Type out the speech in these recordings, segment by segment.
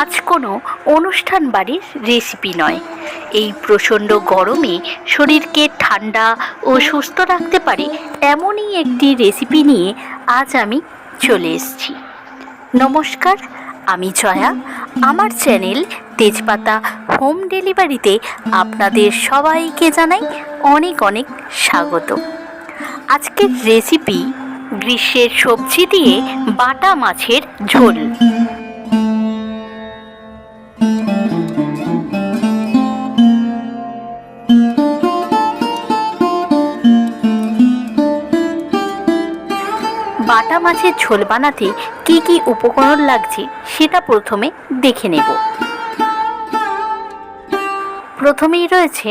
আজ কোনো অনুষ্ঠান বাড়ির রেসিপি নয়। এই প্রচণ্ড গরমে শরীরকে ঠান্ডা ও সুস্থ রাখতে পারে এমনই একটি রেসিপি নিয়ে আজ আমি চলে এসেছি। নমস্কার, আমি জয়া। আমার চ্যানেল তেজপাতা হোম ডেলিভারিতে আপনাদের সবাইকে জানাই অনেক অনেক স্বাগত। আজকের রেসিপি গ্রীষ্মের সবজি দিয়ে বাটা মাছের ঝোল। মাছের ঝোল বানাতে কি কি উপকরণ লাগছে সেটা প্রথমে দেখে নেব। প্রথমেই রয়েছে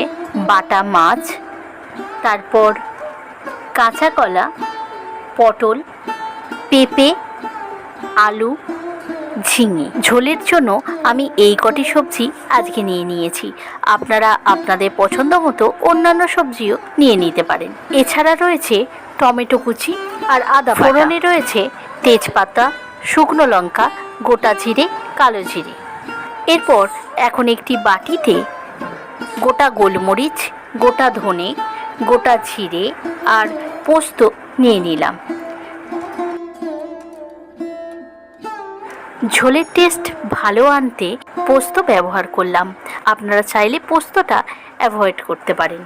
বাটা মাছ, তারপর কাঁচা কলা, পটল, পেঁপে, আলু, ঝিঙে। ঝোলের জন্য আমি এই কটি সবজি আজকে নিয়ে নিয়েছি। আপনারা আপনাদের পছন্দ মতো অন্যান্য সবজিও নিয়ে নিতে পারেন। এছাড়া রয়েছে টমেটো কুচি আর আদা ফোড়নে রয়েছে তেজপাতা, শুকনো লঙ্কা, গোটা জিরে, কালো জিরে। এরপর এখন একটি বাটিতে গোটা গোলমরিচ, গোটা ধনে, গোটা জিরে আর পোস্ত নিয়ে নিলাম। ঝোলের টেস্ট ভালো আনতে পোস্ত ব্যবহার করলাম। আপনারা চাইলে পোস্তটা অ্যাভয়েড করতে পারেন।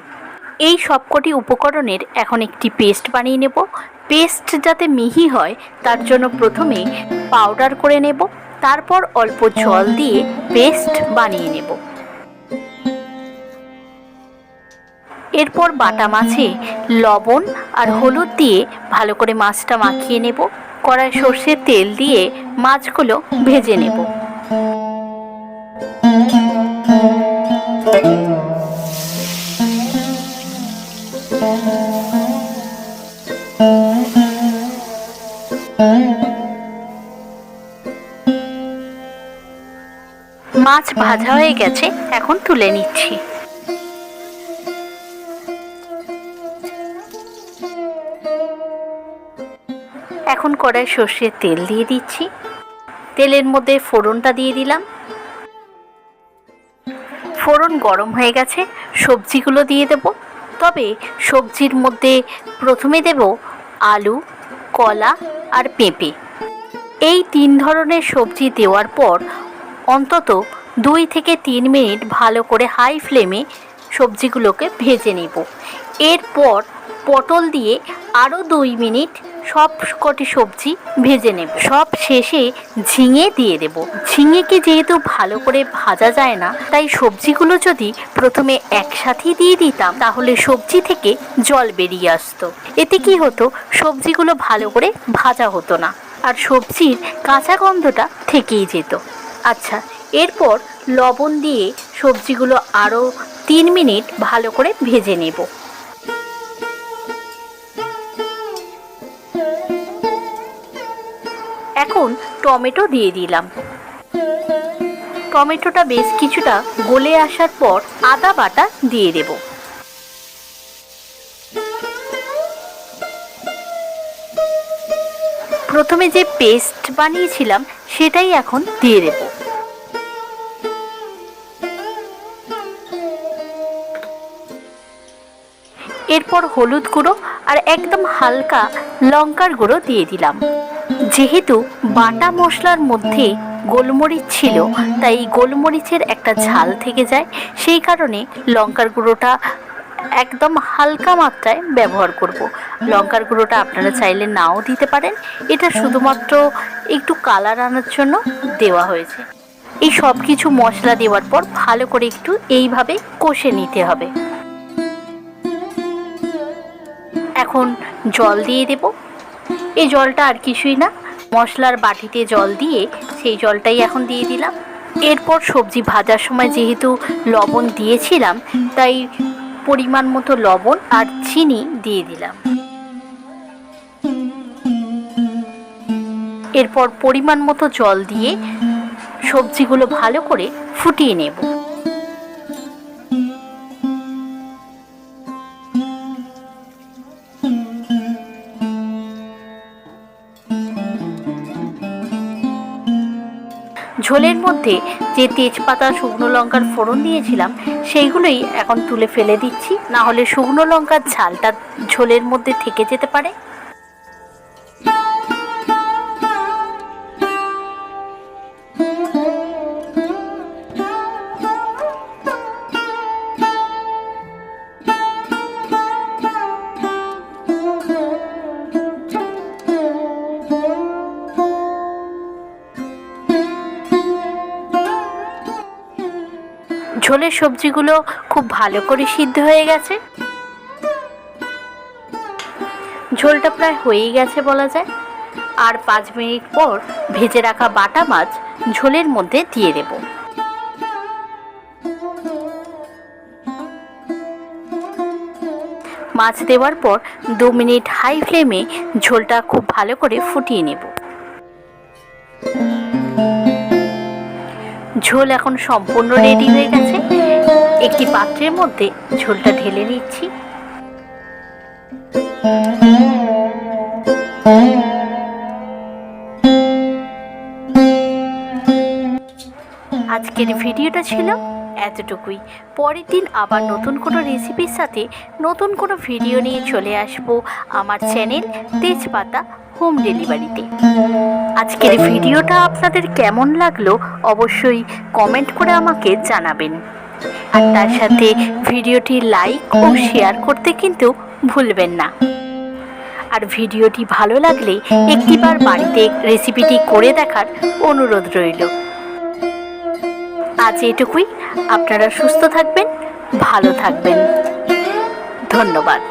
এই সবকটি উপকরণের এখন একটি পেস্ট বানিয়ে নেব। পেস্ট যাতে মিহি হয়, তার জন্য প্রথমে পাউডার করে নেব। তারপর অল্প জল দিয়ে পেস্ট বানিয়ে নেব। এরপর বাটা মাছে লবণ আর হলুদ দিয়ে ভালো করে মাছটা মাখিয়ে নেব। কড়াই সর্ষের তেল দিয়ে মাছগুলো ভেজে নেব। মাছ ভাজা হয়ে গেছে, এখন তুলে নিচ্ছি। এখন কড়াই সর্ষের তেল দিয়ে দিচ্ছি। তেলের মধ্যে ফোড়নটা দিয়ে দিলাম। ফোড়ন গরম হয়ে গেছে, সবজিগুলো দিয়ে দেব। তবে সবজির মধ্যে প্রথমে দেব আলু, কলা আর পেঁপে? এই তিন ধরনের সবজি দেওয়ার পর অন্তত দুই থেকে তিন মিনিট ভালো করে হাই ফ্লেমে সবজিগুলোকে ভেজে নেব। এরপর পটল দিয়ে আরও দুই মিনিট সব কটি সবজি ভেজে নেব। সব শেষে ঝিঙে দিয়ে দেব। ঝিঙেকে যেহেতু ভালো করে ভাজা যায় না, তাই সবজিগুলো যদি প্রথমে একসাথেই দিয়ে দিতাম, তাহলে সবজি থেকে জল বেরিয়ে আসতো। এতে কি হতো, সবজিগুলো ভালো করে ভাজা হতো না, আর সবজির কাঁচা গন্ধটা থেকেই যেত। আচ্ছা এরপর লবণ দিয়ে সবজিগুলো আরও তিন মিনিট ভালো করে ভেজে নেব। এখন টমেটো দিয়ে দিলাম। টমেটোটা বেশ কিছুটা গলে আসার পর আদা বাটা দিয়ে দেব। প্রথমে যে পেস্ট বানিয়েছিলাম, সেটাই এখন দিয়ে দেব। এরপর হলুদ গুঁড়ো আর একদম হালকা লঙ্কার গুঁড়ো দিয়ে দিলাম। যেহেতু বাটা মশলার মধ্যে গোলমরিচ ছিল, তাই গোলমরিচের একটা ঝাল থেকে যায়। সেই কারণে লঙ্কার গুঁড়োটা একদম হালকা মাত্রায় ব্যবহার করব। লঙ্কার গুঁড়োটা আপনারা চাইলে নাও দিতে পারেন। এটা শুধুমাত্র একটু কালার আনার জন্য দেওয়া হয়েছে। এই সব কিছু মশলা দেওয়ার পর ভালো করে একটু এইভাবে কষে নিতে হবে। এখন জল দিয়ে দেব। এই জলটা আর কিছুই না। মশলার বাটিতে জল দিয়ে সেই জলটাই এখন দিয়ে দিলাম। এরপর সবজি ভাজার সময় যেহেতু লবণ দিয়েছিলাম, তাই পরিমাণ মতো লবণ আর চিনি দিয়ে দিলাম। এরপর পরিমাণ মতো জল দিয়ে সবজিগুলো ভালো করে ফুটিয়ে নেব। ঝোলের মধ্যে যে তেজপাতা, শুকনো লঙ্কার ফোড়ন দিয়েছিলাম, সেইগুলোই এখন তুলে ফেলে দিচ্ছি। না হলে শুকনো লঙ্কার ঝালটা ঝোলের মধ্যে থেকে যেতে পারে। ঝোলের সবজিগুলো খুব ভালো করে সিদ্ধ হয়ে গেছে। ঝোলটা প্রায় হয়েই গেছে বলা যায়। আর পাঁচ মিনিট পর ভেজে রাখা বাটা মাছ ঝোলের মধ্যে দিয়ে দেব। মাছ দেওয়ার পর দু মিনিট হাই ফ্লেমে ঝোলটা খুব ভালো করে ফুটিয়ে নেব। ঝোল এখন সম্পূর্ণ রেডি হয়ে গেছে। একটি পাত্রের মধ্যে ঝোলটা ঢেলে নিচ্ছি। আজকের ভিডিওটা ছিল এতটুকুই। পরের দিন আবার নতুন কোনো রেসিপির সাথে নতুন কোনো ভিডিও নিয়ে চলে আসব। আমার চ্যানেল তেজপাতা হোম ডেলিভারিতে। আজকের ভিডিওটা আপনাদের কেমন লাগল অবশ্যই কমেন্ট করে আমাকে জানাবেন। আর তার সাথে ভিডিওটি লাইক ও শেয়ার করতে কিন্তু ভুলবেন না। আর ভিডিওটি ভালো লাগলে একটিবার বাড়িতে রেসিপিটি করে দেখার অনুরোধ রইল। আজ এটুকুই। আপনারা সুস্থ থাকবেন, ভালো থাকবেন। ধন্যবাদ।